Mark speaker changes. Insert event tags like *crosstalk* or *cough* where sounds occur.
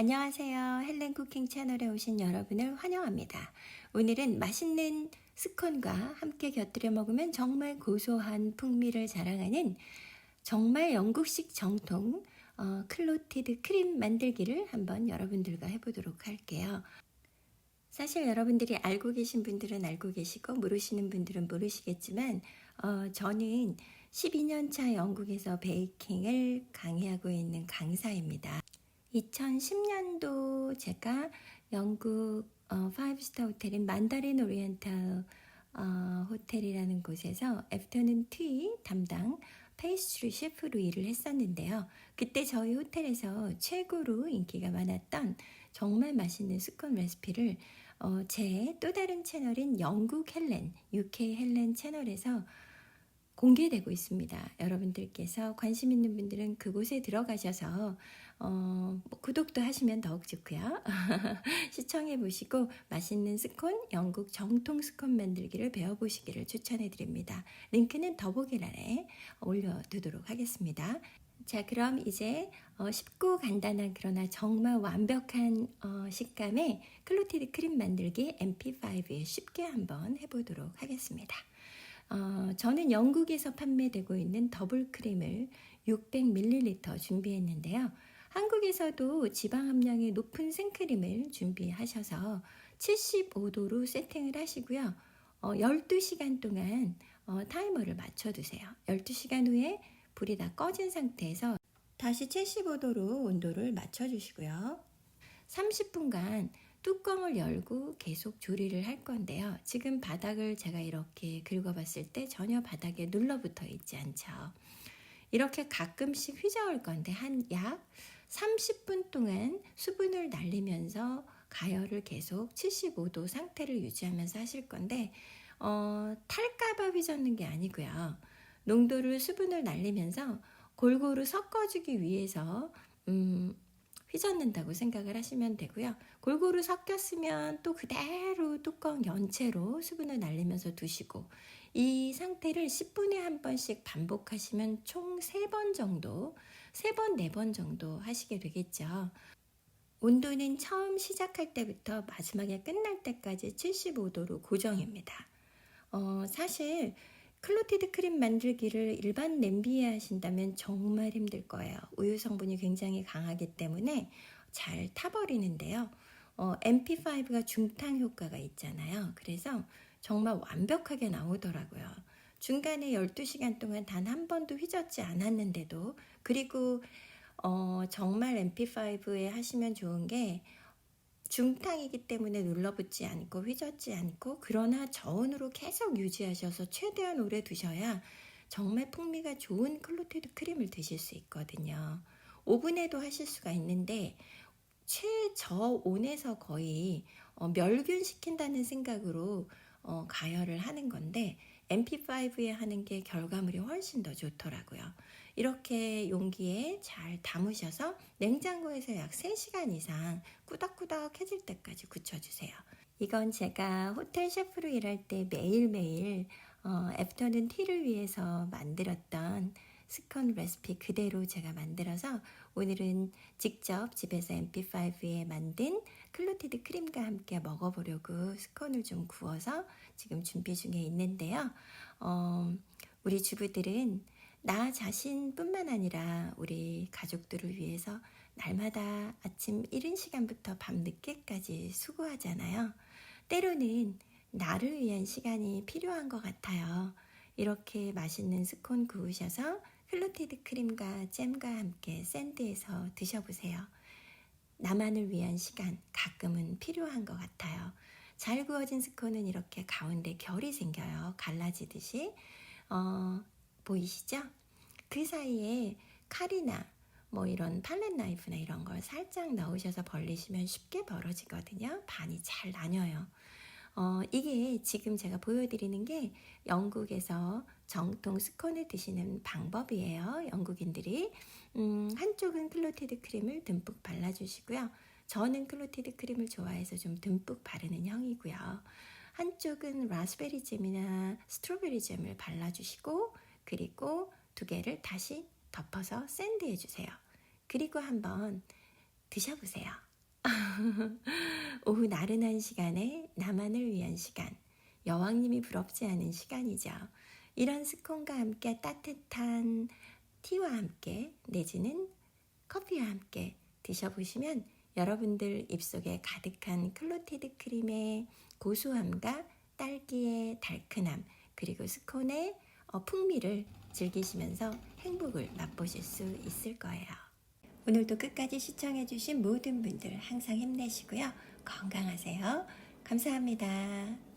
Speaker 1: 안녕하세요. 헬렌 쿠킹 채널에 오신 여러분을 환영합니다. 오늘은 맛있는 스콘과 함께 곁들여 먹으면 정말 고소한 풍미를 자랑하는 정말 영국식 정통 어, 클로티드 크림 만들기를 한번 여러분들과 해보도록 할게요. 사실 여러분들이 알고 계신 분들은 알고 계시고 모르시는 분들은 모르시겠지만 어, 저는 12년차 영국에서 베이킹을 강의하고 있는 강사입니다. 2010년도 제가 영국 어, 5스타 호텔인 만다린 오리엔탈 어, 호텔이라는 곳에서 애프터눈 티 담당 페이스트리 셰프로 일을 했었는데요. 그때 저희 호텔에서 최고로 인기가 많았던 정말 맛있는 스콘 레시피를 어, 제 또 다른 채널인 영국 헬렌, UK 헬렌 채널에서 공개되고 있습니다. 여러분들께서 관심 있는 분들은 그곳에 들어가셔서 어, 뭐 구독도 하시면 더욱 좋고요. *laughs* 시청해 보시고 맛있는 스콘, 영국 정통 스콘 만들기를 배워보시기를 추천해 드립니다. 링크는 더보기란에 올려두도록 하겠습니다. 자, 그럼 이제 어, 쉽고 간단한 그러나 정말 완벽한 어, 식감의 클로티드 크림 만들기 MP5에 쉽게 한번 해보도록 하겠습니다. 어, 저는 영국에서 판매되고 있는 더블 크림을 600ml 준비했는데요. 한국에서도 지방 함량이 높은 생크림을 준비하셔서 75도로 세팅을 하시고요. 어, 12시간 동안 어, 타이머를 맞춰두세요. 12시간 후에 불이 다 꺼진 상태에서 다시 75도로 온도를 맞춰주시고요. 30분간 뚜껑을 열고 계속 조리를 할 건데요. 지금 바닥을 제가 이렇게 긁어봤을 때 전혀 바닥에 눌러붙어 있지 않죠. 이렇게 가끔씩 휘저을 건데 한 약 30분 동안 수분을 날리면서 가열을 계속 75도 상태를 유지하면서 하실 건데 어, 탈까봐 휘젓는 게 아니고요. 농도를 수분을 날리면서 골고루 섞어주기 위해서 음, 휘젓는다고 생각을 하시면 되고요. 골고루 섞였으면 또 그대로 뚜껑 연채로 수분을 날리면서 두시고 이 상태를 10분에 한 번씩 반복하시면 총 3번 정도, 3번, 4번 정도 하시게 되겠죠. 온도는 처음 시작할 때부터 마지막에 끝날 때까지 75도로 고정입니다. 어, 사실 클로티드 크림 만들기를 일반 냄비에 하신다면 정말 힘들 거예요. 우유 성분이 굉장히 강하기 때문에 잘 타버리는데요. 어, MP5가 중탕 효과가 있잖아요. 그래서 정말 완벽하게 나오더라고요. 중간에 12시간 동안 단 한 번도 휘젓지 않았는데도 그리고 어, 정말 MP5에 하시면 좋은 게 중탕이기 때문에 눌러붙지 않고 휘젓지 않고 그러나 저온으로 계속 유지하셔서 최대한 오래 두셔야 정말 풍미가 좋은 클로티드 크림을 드실 수 있거든요. 오븐에도 하실 수가 있는데 최저온에서 거의 어, 멸균 시킨다는 생각으로 어, 가열을 하는 건데 MP5에 하는 게 결과물이 훨씬 더 좋더라고요. 이렇게 용기에 잘 담으셔서 냉장고에서 약 3시간 이상 꾸덕꾸덕 해질 때까지 굳혀주세요. 이건 제가 호텔 셰프로 일할 때 매일매일 어, 애프터눈 티를 위해서 만들었던 스콘 레시피 그대로 제가 만들어서 오늘은 직접 집에서 MP5에 만든 클로티드 크림과 함께 먹어보려고 스콘을 좀 구워서 지금 준비 중에 있는데요. 어, 우리 주부들은 나 자신뿐만 아니라 우리 가족들을 위해서 날마다 아침 이른 시간부터 밤 늦게까지 수고하잖아요. 때로는 나를 위한 시간이 필요한 것 같아요. 이렇게 맛있는 스콘 구우셔서 클로티드 크림과 잼과 함께 샌드해서 드셔보세요. 나만을 위한 시간 가끔은 필요한 것 같아요. 잘 구워진 스콘은 이렇게 가운데 결이 생겨요. 갈라지듯이. 어, 보이시죠? 그 사이에 칼이나 뭐 이런 팔렛 나이프나 이런 걸 살짝 넣으셔서 벌리시면 쉽게 벌어지거든요. 반이 잘 나뉘어요. 어, 이게 지금 제가 보여드리는 게 영국에서 정통 스콘을 드시는 방법이에요. 영국인들이. 음, 한쪽은 클로티드 크림을 듬뿍 발라주시고요. 저는 클로티드 크림을 좋아해서 좀 듬뿍 바르는 형이고요. 한쪽은 라스베리 잼이나 스트로베리 잼을 발라주시고 그리고 두 개를 다시 덮어서 샌드해 주세요. 그리고 한번 드셔보세요. *laughs* 오후 나른한 시간에 나만을 위한 시간. 여왕님이 부럽지 않은 시간이죠. 이런 스콘과 함께 따뜻한 티와 함께 내지는 커피와 함께 드셔보시면 여러분들 입속에 가득한 클로티드 크림의 고소함과 딸기의 달큰함 그리고 스콘의 어, 풍미를 즐기시면서 행복을 맛보실 수 있을 거예요. 오늘도 끝까지 시청해주신 모든 분들 항상 힘내시고요. 건강하세요. 감사합니다.